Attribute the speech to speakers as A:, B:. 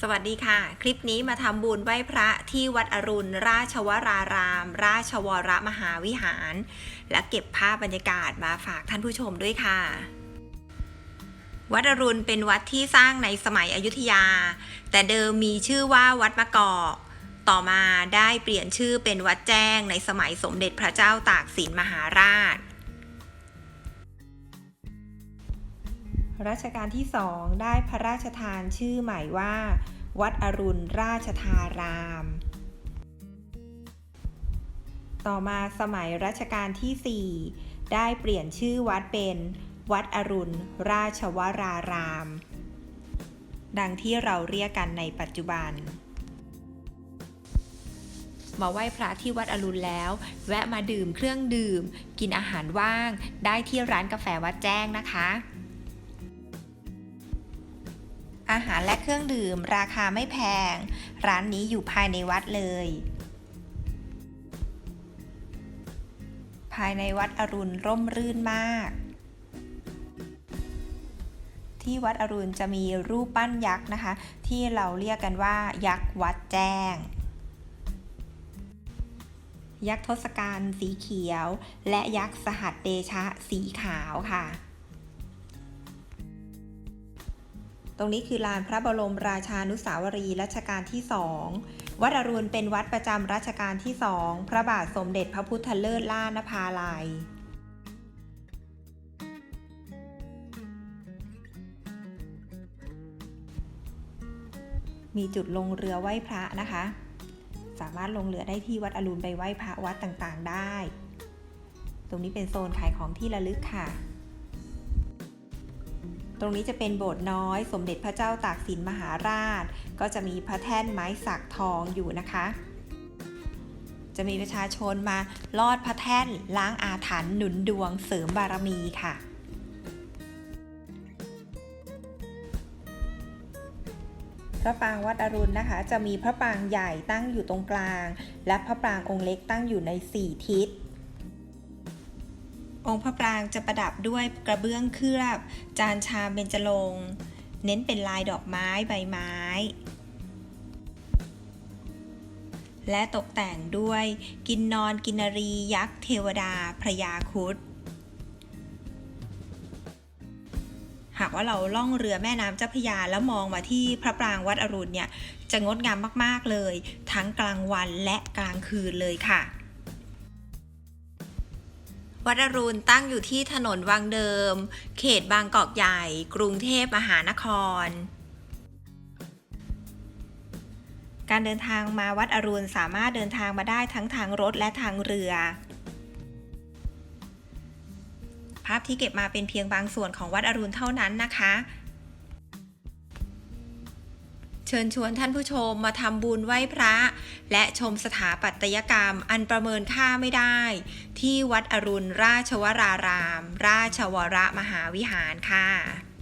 A: สวัสดีค่ะ คลิปนี้มาทำบุญไหว้พระที่วัดอรุณ ราชวราราม ราชวรมหาวิหาร และเก็บภาพบรรยากาศมาฝากท่านผู้ชมด้วยค่ะ วัดอรุณเป็นวัดที่สร้างในสมัยอยุธยา แต่เดิมมีชื่อว่าวัดมะกอกต่อมาได้เปลี่ยนชื่อเป็นวัดแจ้งในสมัยสมเด็จพระเจ้าตากสินมหาราช รัชกาลที่สองได้พระราชทานชื่อใหม่ว่า วัดอรุณราชธาราม ต่อมาสมัยรัชกาลที่ 4 ได้เปลี่ยนชื่อวัดเป็น วัดอรุณราชวราราม ดังที่เราเรียกกันในปัจจุบันมาไหว้พระที่วัดอรุณแล้ว แวะมาดื่มเครื่องดื่ม กินอาหารว่าง ได้ที่ร้านกาแฟวัดแจ้งนะคะ อาหารและเครื่องดื่ม ราคาไม่แพง ร้านนี้อยู่ภายในวัดเลย ภายในวัดอรุณร่มรื่นมาก ที่วัดอรุณจะมีรูปปั้นยักษ์นะคะ ที่เราเรียกกันว่ายักษ์วัดแจ้งยักษ์ทศกัณฐ์สีเขียว และยักษ์สหัสเดชะสีขาวค่ะ ตรงนี้คือลานพระบรมราชานุสาวรีย์รัชกาลที่สองวัดอรุณเป็นวัดประจำรัชกาลที่สองพระบาทสมเด็จพระพุทธเลิศล่านภาลัยมีจุดลงเรือไหว้พระนะคะ สามารถลงเรือได้ที่วัดอรุณไปไหว้พระวัดต่างๆได้ ตรงนี้เป็นโซนขายของที่ระลึกค่ะ ตรงนี้จะเป็นโบสถ์น้อย สมเด็จพระเจ้าตากสินมหาราช ก็จะมีพระแท่นไม้สักทองอยู่นะคะ จะมีประชาชนมาลอดพระแท่นล้างอาถรรพ์หนุนดวงเสริมบารมีค่ะพระปรางวัดอรุณนะคะ จะมีพระปรางใหญ่ตั้งอยู่ตรงกลาง และพระปรางองค์เล็กตั้งอยู่ใน 4 ทิศ องค์พระปรางจะประดับด้วยกระเบื้องเคลือบ จานชามเบญจรงค์เน้นเป็นลายดอกไม้ใบไม้ และตกแต่งด้วยกินนอนกินนรียักษ์เทวดาพระยาครุฑหากว่าเราล่องเรือแม่น้ำเจ้าพยาแล้วมองมาที่พระปรางวัดอรุณเนี่ย จะงดงามมาก ๆ เลย ทั้งกลางวันและกลางคืนเลยค่ะ วัดอรุณตั้งอยู่ที่ถนนวังเดิม เขตบางกอกใหญ่ กรุงเทพมหานคร การเดินทางมาวัดอรุณสามารถเดินทางมาได้ทั้งทางรถและทางเรือ ภาพที่เก็บมาเป็นเพียงบางส่วนของวัดอรุณเท่านั้นนะคะ เชิญชวนท่านผู้ชมมาทำบุญไหว้พระ และชมสถาปัตยกรรมอันประเมินค่าไม่ได้ ที่วัดอรุณราชวราราม ราชวรมหาวิหารค่ะ